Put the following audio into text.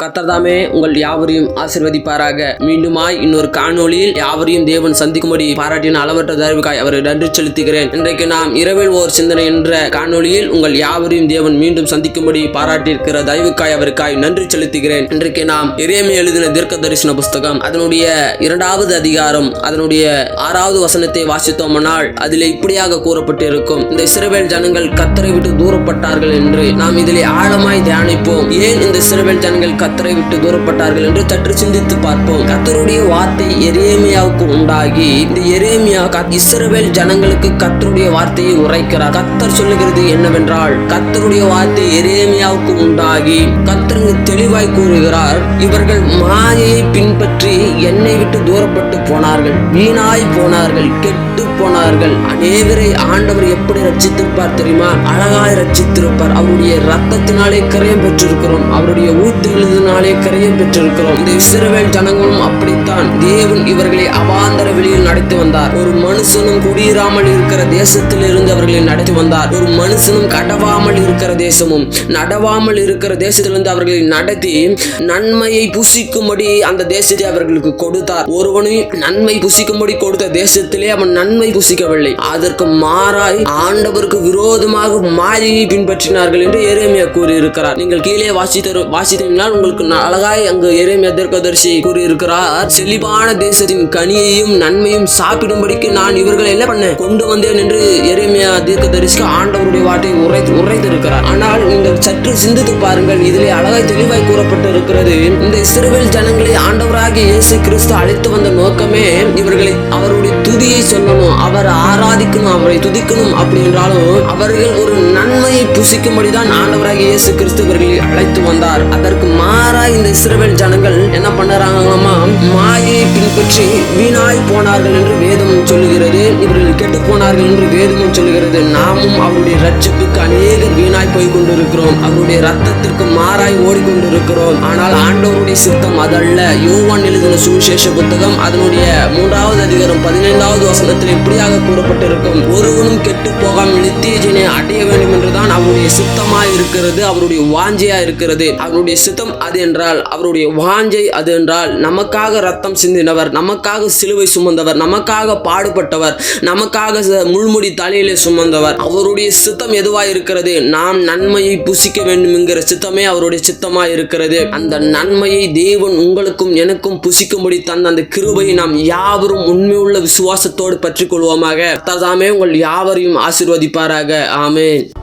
கத்தர்தாமே உங்கள் யாவரையும் ஆசிர்வதிப்பாராக. மீண்டுமாய் இன்னொரு காணொளியில் யாவரையும் தேவன் சந்திக்கும்படி பாராட்டின அளவற்ற தயவுக்காய் அவரை நன்றி செலுத்துகிறேன். இன்றைக்கு நாம் இரவில் ஓர் சிந்தனை என்ற காணொளியில் உங்கள் யாவரையும் தேவன் மீண்டும் சந்திக்கும்படி பாராட்டியிருக்கிற தயவுக்காய் அவருக்காய் நன்றி செலுத்துகிறேன். இன்றைக்கு நாம் இறைமை எழுதின தீர்க்க தரிசன புஸ்தகம் அதனுடைய இரண்டாவது அதிகாரம் அதனுடைய ஆறாவது வசனத்தை வாசித்தோமானால் அதில் இப்படியாக கூறப்பட்டிருக்கும். இந்த சிறுவேல் ஜனங்கள் கத்தரை விட்டு தூரப்பட்டார்கள் என்று நாம் இதிலே ஆழமாய் தியானிப்போம். ஏன் இந்த சிறுவேல் ஜனங்கள் கத்தரை விட்டு தூரப்பட்டார்கள் என்று சற்று சிந்தித்து பார்ப்போம். கத்தருடைய வார்த்தை எரேமியாவுக்கு உண்டாகி இந்த எரேமியா இஸ்ரவேல் ஜனங்களுக்கு கத்தருடைய வார்த்தையை உரைக்கிறார். கத்தர் சொல்லுகிறது என்னவென்றால் கத்தருடைய வார்த்தை எரேமியாவுக்கு உண்டாகி கத்தருங்க தெளிவாய் கூறுகிறார் இவர்கள் மாயையை பின்பற்றி என்னை விட்டு தூரப்பட்டு போனார்கள் வீணாய் போனார்கள் கெட்டு போனார்கள். அநேகரை ஆண்டவர் எப்படி ரட்சித்திருப்பார் தெரியுமா? அழகாய் ரட்சித்திருப்பார் அவருடைய ரத்தத்தினாலே கரையம் பெற்றிருக்கிறோம். அவருடைய ஊத்துகளினாலே கரையம் பெற்றிருக்கிறோம். இந்த இஸ்ரவேல் ஜனங்களும் அப்படித்தான். தேவன் இவர்களை அவாந்தர வெளியில் நடத்தி வந்தார். ஒரு மனுஷனும் குடியிராமல் இருக்கிற தேசத்தில் இருந்து அவர்களை நடத்தி வந்தார். ஒரு மனுஷனும் கடவாமல் இருக்கிற தேசமும் நடவாமல் இருக்கிற தேசத்திலிருந்து அவர்களை நடத்தி நன்மையை புசிக்கும்படி அந்த தேசத்தை அவர்களுக்கு கொடுத்தார். ஒருவனையும் நன்மை புசிக்கும்படி கொடுத்த தேசத்திலே அவன் நன்மை புசிக்கவில்லை. அதற்கு மாறாய் ஆண்டவருக்கு விரோதமாக மாயையை பின்பற்றினார்கள் என்று ஏரேமியா கூறியிருக்கிறார். நீங்கள் கீழே வாசித்த வாசித்தீங்கன்னா உங்களுக்கு அழகாய் அங்கு எரேமியா தீர்க்கதரிசி கூறியிருக்கிறார். செழிப்பான தேசத்தின் கனியையும் நன்மையும் சாப்பிடும்படிக்கு நான் இவர்களை என்ன பண்ண கொண்டு வந்தேன் என்று எரேமியா தீர்க்கதரிசிக்கு ஆண்டவருடைய வார்த்தை உரைத்து உரைத்திருக்கிறார். ஆனால் நீங்கள் சற்று சிந்தித்து பாருங்கள் இதிலே அழகாய் தெளிவாய் கூறப்பட்டு இருக்கிறது இந்த சிறுவில் ஜனங்களை ஆண்டவராகிய இயேசு கிறிஸ்து அழைத்து வந்த நோக்கமே இவர்களை அவருடைய துதியை சொல்லணும் அவர் ஆராதிக்கணும் அவரை துதிக்கணும் அப்படி என்றாலும் அவர்கள் ஒரு நன்மையை புசிக்கும்படிதான் ஆண்டவராகிய இயேசு கிறிஸ்து இவர்களை அழைத்து வந்தார். அதற்கு இஸ்ரவேல் ஜனங்கள் என்ன பண்ணுறாங்களாமா மாயை பின்பற்றி வீணாய் போனார்கள் என்று வேதம் சொல்லுகிறது. இவர்கள் கெட்டு போனார்கள் என்று வேதமும் சொல்லுகிறது. நாமும் அவருடைய ரட்சிப்புக்கு அநேகர் வீணாய் போய் கொண்டிருக்கிறோம். அவருடைய ரத்தத்திற்கு மாறாய் ஓடிக்கொண்டிருக்கிறோம். ஆனால் ஆண்டவருடைய சித்தம் அதல்ல. யோவான் எழுதின சுவிசேஷ புத்தகம் அதனுடைய மூன்றாவது அதிகாரம் பதினைந்தாவது வசனத்தில் இப்படியாக கூறப்பட்டிருக்கும். ஒருவனும் கெட்டு போகாமல் நித்தியஜனை அடைய வேண்டும் என்றுதான் அவருடைய சித்தமாய் இருக்கிறது. அவருடைய வாஞ்சியா இருக்கிறது. அவருடைய சித்தம் அது என்றால் அவருடைய வாஞ்சை அது என்றால் நமக்காக ரத்தம் சிந்தினவர் நமக்காக சிலுவை சுமந்தவர் நமக்காக பாடுபட்டவர் நமக்காக முள்முடி தலையிலே சுமந்தவர். அவருடைய சித்தம் எதுவாக இருக்கிறது? நாம் நன்மையை புசிக்க வேண்டும் என்கிற சித்தமே அவருடைய சித்தமாக இருக்கிறது. அந்த நன்மையை தேவன் உங்களுக்கும் எனக்கும் புசிக்கும்படி தந்த அந்த கிருபையை நாம் யாவரும் உண்மையுள்ள விசுவாசத்தோடு பற்றிக் கொள்வோமாக தாமே உங்கள் யாவரையும் ஆசீர்வதிப்பாராக. ஆமேன்.